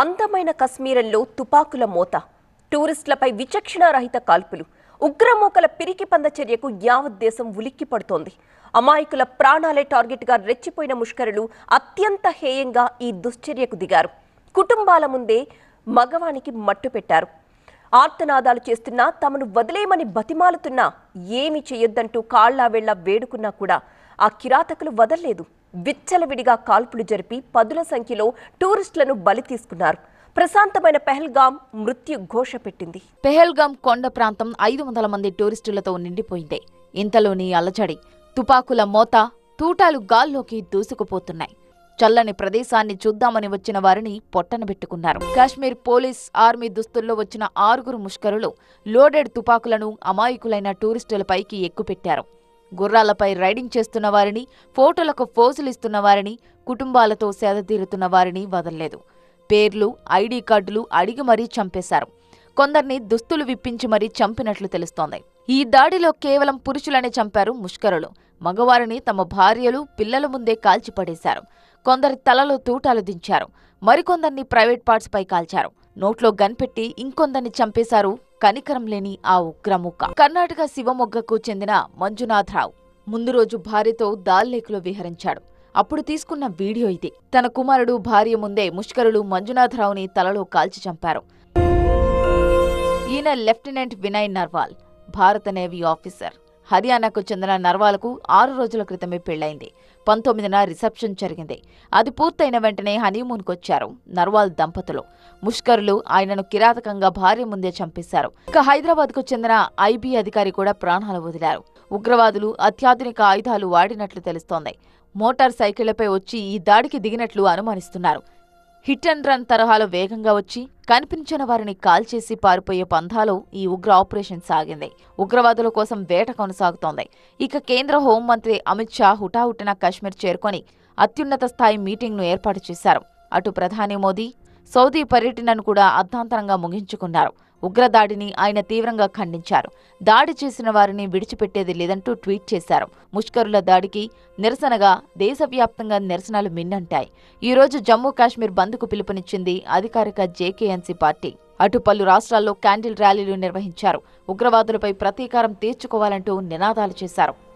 అందమైన కశ్మీరంలో తుపాకుల మోత టూరిస్టులపై విచక్షణారహిత కాల్పులు. ఉగ్రమోకల పిరికి పంద చర్యకు యావత్ దేశం ఉలిక్కి పడుతోంది. అమాయకుల ప్రాణాలే టార్గెట్గా రెచ్చిపోయిన ముష్కరులు అత్యంత హేయంగా ఈ దుశ్చర్యకు దిగారు. కుటుంబాల ముందే మగవానికి మట్టు పెట్టారు. ఆర్తనాదాలు చేస్తున్నా తమను వదిలేయమని బతిమాలుతున్నా ఏమి చేయొద్దంటూ కాళ్ళా వేళ్ళ వేడుకున్నా కూడా ఆ కిరాతకులు వదల్లేదు. విచ్చలవిడిగా కాల్పులు జరిపి పదుల సంఖ్యలో టూరిస్టులను బలి తీసుకున్నారు. ప్రశాంతమైన పెహల్గాం మృత్యు ఘోష పెట్టింది. పెహల్గాం కొండ ప్రాంతం ఐదు వందల మంది టూరిస్టులతో నిండిపోయింది. ఇంతలోని అలజడి తుపాకుల మోత తూటాలు గాల్లోకి దూసుకుపోతున్నాయి. చల్లని ప్రదేశాన్ని చూద్దామని వచ్చిన వారిని పొట్టనబెట్టుకున్నారు కాశ్మీర్ పోలీస్ ఆర్మీ దుస్తుల్లో వచ్చిన ఆరుగురు ముష్కరులు లోడెడ్ తుపాకులను అమాయకులైన టూరిస్టులపైకి ఎక్కుపెట్టారు. గుర్రాలపై రైడింగ్ చేస్తున్న వారిని ఫోటోలకు ఫోజులిస్తున్న వారిని కుటుంబాలతో సేదతీరుతున్న వారిని వదల్లేదు. పేర్లు ఐడీ కార్డులు అడిగి మరీ చంపేశారు. కొందరిని దుస్తులు విప్పించి మరీ చంపినట్లు తెలుస్తోంది. ఈ దాడిలో కేవలం పురుషులనే చంపారు ముష్కరులు. మగవారిని తమ భార్యలు పిల్లల ముందే కాల్చిపడేశారు. కొందరి తలలో తూటాలు దించారు. మరికొందరిని ప్రైవేట్ పార్ట్స్ పై కాల్చారు. నోట్లో గన్పెట్టి ఇంకొందరిని చంపేశారు కనికరం లేని ఆ ఉగ్రముఖ కర్ణాటక శివమొగ్గకు చెందిన మంజునాథరావు ముందు రోజు భార్యతో దాల్లేకులో విహరించాడు. అప్పుడు తీసుకున్న వీడియో ఇది. తన కుమారుడు భార్య ముందే ముష్కరులు మంజునాథరావుని తలలో కాల్చి చంపారు. ఈయన లెఫ్టినెంట్ వినయ్ నర్వాల్ భారత నేవీ ఆఫీసర్. హర్యానాకు చెందిన నర్వాలకు ఆరు రోజుల క్రితమే పెళ్ళైంది పంతొమ్మిదిన రిసెప్షన్ జరిగింది. అది పూర్తయిన వెంటనే హనీమూన్కు వచ్చారు నర్వాల్ దంపతులు. ముష్కరులు ఆయనను కిరాతకంగా భార్య ముందే చంపేశారు. ఇక హైదరాబాద్కు చెందిన ఐబీ అధికారి కూడా ప్రాణాలు వదిలారు. ఉగ్రవాదులు అత్యాధునిక ఆయుధాలు వాడినట్లు తెలుస్తోంది. మోటార్ సైకిళ్ళపై వచ్చి ఈ దాడికి దిగినట్లు అనుమానిస్తున్నారు. హిట్ అండ్ రన్ తరహాలో వేగంగా వచ్చి కనిపించిన వారిని కాల్చేసి పారిపోయే పంథాలో ఈ ఉగ్ర ఆపరేషన్ సాగింది. ఉగ్రవాదుల కోసం వేట కొనసాగుతోంది. ఇక కేంద్ర హోంమంత్రి అమిత్ షా హుటాహుటిన కశ్మీర్ చేరుకొని అత్యున్నత స్థాయి మీటింగ్ను ఏర్పాటు చేశారు. అటు ప్రధాని మోదీ సౌదీ పర్యటనను కూడా అర్ధాంతరంగా ముగించుకున్నారు. ఉగ్రదాడిని ఆయన తీవ్రంగా ఖండించారు. దాడి చేసిన వారిని విడిచిపెట్టేది లేదంటూ ట్వీట్ చేశారు. ముష్కరుల దాడికి నిరసనగా దేశవ్యాప్తంగా నిరసనలు మిన్నంటాయి. ఈ రోజు జమ్మూ కాశ్మీర్ బంద్కు పిలుపునిచ్చింది అధికారిక జేకేఎన్సీ పార్టీ. అటు పలు రాష్ట్రాల్లో క్యాండిల్ ర్యాలీలు నిర్వహించారు. ఉగ్రవాదులపై ప్రతీకారం తీర్చుకోవాలంటూ నినాదాలు చేశారు.